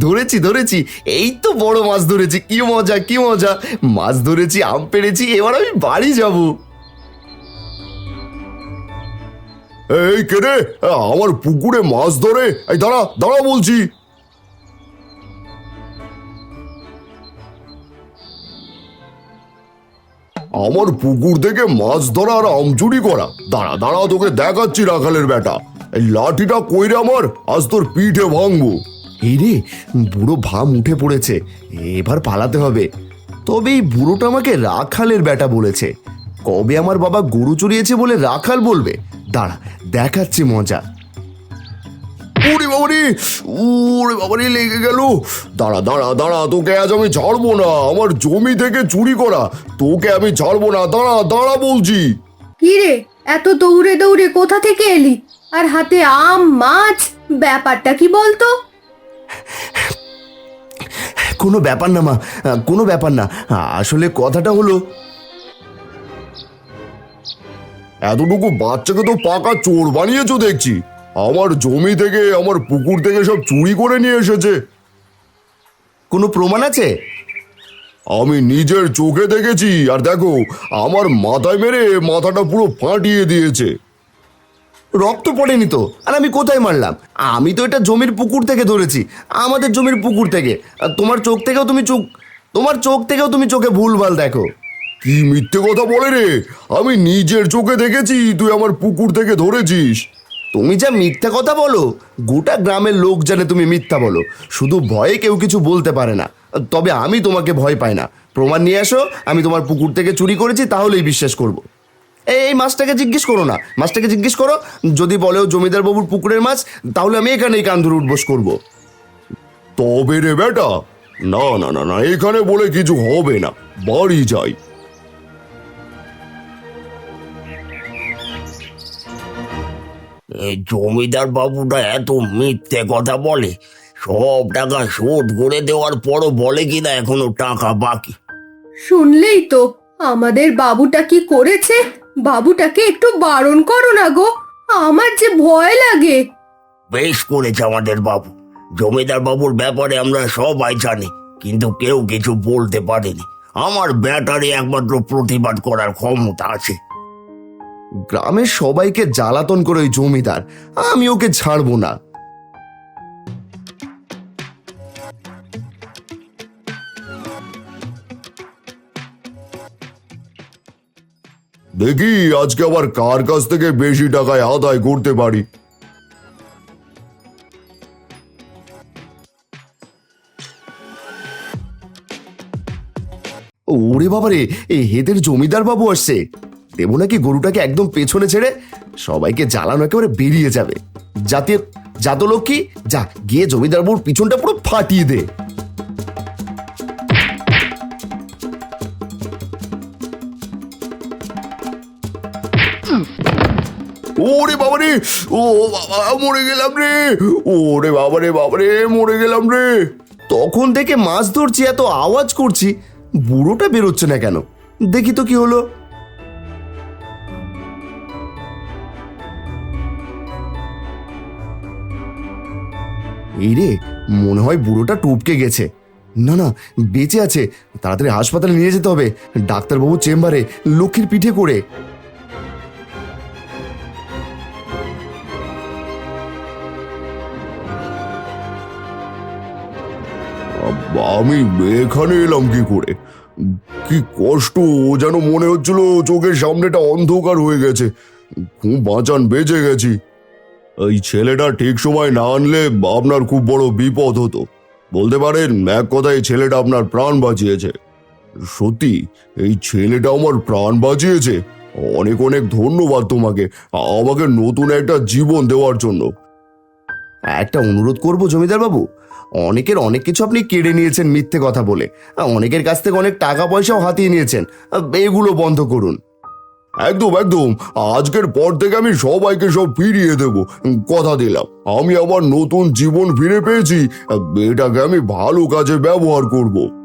ধরেছি ধরেছি। এই তো বড় মাছ ধরেছি। কি মজা কি মজা। মাছ ধরেছি, আম পেড়েছি, এবার আমি বাড়ি যাব। এই কে রে? আমার পুকুরে মাছ ধরে। এই দাঁড়া দাঁড়া বলছি। আমার পুকুর থেকে মাছ ধরা আর আম চুরি করা। দাঁড়া দাঁড়া, তোকে দেখাচ্ছি রাখালের বেটা। এই লাঠিটা কইরে আমার? আজ তোর পিঠে ভাঙবো। এই রে, বুড়ো ভাম উঠে পড়েছে। এবার পালাতে হবে। তবে এই বুড়োটা আমাকে রাখালের বেটা বলেছে। কবে আমার বাবা গরু চড়িয়েছে বলে রাখাল বলবে? দাঁড়া, দেখাচ্ছি মজা। ওরে বাবারে ওরে বাবারে লেগে গেল। দাঁড়া দাঁড়া দাঁড়া তোকে আজ আমি ছাড়বো না। আমার জমি থেকে চুরি করা তোকে আমি ছাড়বো না। দাঁড়া দাঁড়া বলছি। কি রে এত দৌড়ে দৌড়ে কোথা থেকে এলি? আর হাতে আম মাছ ব্যাপারটা কি বলতো? কোনো ব্যাপার না মা কোনো ব্যাপার না। আসলে কথাটা হলো এতটুকু বাচ্চাকে তো পাকা চোর বানিয়েছো দেখছি। আমার জমি থেকে আমার পুকুর থেকে সব চুরি করে নিয়ে এসেছে। কোনো প্রমাণ আছে? আমি নিজের চোখে দেখেছি আর দেখো আমার মাথায় মেরে মাথাটা পুরো ফাটিয়ে দিয়েছে। রক্ত পড়েনি তো? আর আমি কোথায় মারলাম? আমি তো এটা জমির পুকুর থেকে ধরেছি আমাদের জমির পুকুর থেকে। আর তোমার চোখ থেকেও তুমি চোখ তোমার চোখ থেকেও তুমি চোখে ভুলভাল দেখো। কি মিথ্যে কথা বলে রে? আমি নিজের চোখে দেখেছি তুই আমার পুকুর থেকে ধরেছিস। তুমি যা মিথ্যা কথা বলো, গোটা গ্রামের লোক জানে তুমি মিথ্যা বলো। শুধু ভয়ে কেউ কিছু বলতে পারে না। তবে আমি তোমাকে ভয় পাই না। প্রমাণ নিয়ে আসো, আমি তোমার পুকুর থেকে চুরি করেছি, তাহলেই বিশ্বাস করব। এই মাছটাকে জিজ্ঞেস করো না। মাছটাকে জিজ্ঞেস করো, যদি বলেও জমিদার বাবুর পুকুরের মাছ, তাহলে আমি এখানেই কান ধরে উঠবোস করব। তবে রে বেটা, না না না না, এখানে বলে কিছু হবে না। বাড়ি যাই। এই জমিদার বাবুটা এত মিথ্যে কথা বলে সব টাকা শোধ করে দেওয়ার পরও বলে কিনা এখনও টাকা বাকি? শুনলেই তো আমাদের বাবুটা কি করেছে? বাবুটাকে একটু বারণ করো না গো আমার যে ভয় লাগে। বেশ করেছে আমাদের বাবু জমিদার বাবুর ব্যাপারে আমরা সবাই জানি কিন্তু কেউ কিছু বলতে পারেনি। আমার ব্যাটারে একমাত্র প্রতিবাদ করার ক্ষমতা আছে। গ্রামের সবাইকে জ্বালাতন করে ওই জমিদার আমি ওকে ছাড়বো না। দেখি আজকে আবার কার কাছ থেকে বেশি টাকায় আদায় করতে পারি। ওরে বাবারে এই হেদের জমিদার বাবু আসছে। দেবো নাকি গরুটাকে একদম পেছনে ছেড়ে? সবাইকে জ্বালানো একেবারে বেরিয়ে যাবে। যাতে যাত লক্ষ্মী যা গিয়ে জমিদার বাবুর পিছনটা পুরো ফাটিয়ে দে। ওরে বাবারে, ও বাবা, মরে গেলাম রে। ওরে বাবারে বাবারে, মরে গেলাম রে। তখন থেকে মাছ ধরছি, এত আওয়াজ করছি, বুড়োটা বেরোচ্ছে না কেন? দেখি তো কি হলো। এই রে, মনে হয় বুড়োটা টপকে গেছে। না না, বেঁচে আছে। তাড়াতাড়ি হাসপাতালে নিয়ে যেতে হবে। ডাক্তারবাবু চেম্বারে লক্ষ্মীর পিঠে করে। আমি এখানে এলাম কি করে? কি কষ্ট যেন মনে হচ্ছিল চোখের সামনেটা অন্ধকার হয়ে গেছে। খুব বাঁচান, বেঁচে গেছি। এই ছেলেটা ঠিক সময় না আনলে আপনার খুব বড় বিপদ হতো। বলতে পারেন, এক কথায় ছেলেটা আপনার প্রাণ বাঁচিয়েছে। সত্যি, এই ছেলেটা আমার প্রাণ বাঁচিয়েছে। অনেক অনেক ধন্যবাদ তোমাকে, আমাকে নতুন একটা জীবন দেওয়ার জন্য। একটা অনুরোধ করব জমিদার বাবু অনেকের অনেক কিছু আপনি কেড়ে নিয়েছেন মিথ্যে কথা বলে। অনেকের কাছ থেকে অনেক টাকা পয়সাও হাতিয়ে নিয়েছেন। এগুলো বন্ধ করুন। একদম একদম। আজকের পর থেকে আমি সবাইকে সব ফিরিয়ে দেব। কথা দিলাম। আমি আমার নতুন জীবন ফিরে পেয়েছি। এটাকে আমি ভালো কাজে ব্যবহার করব।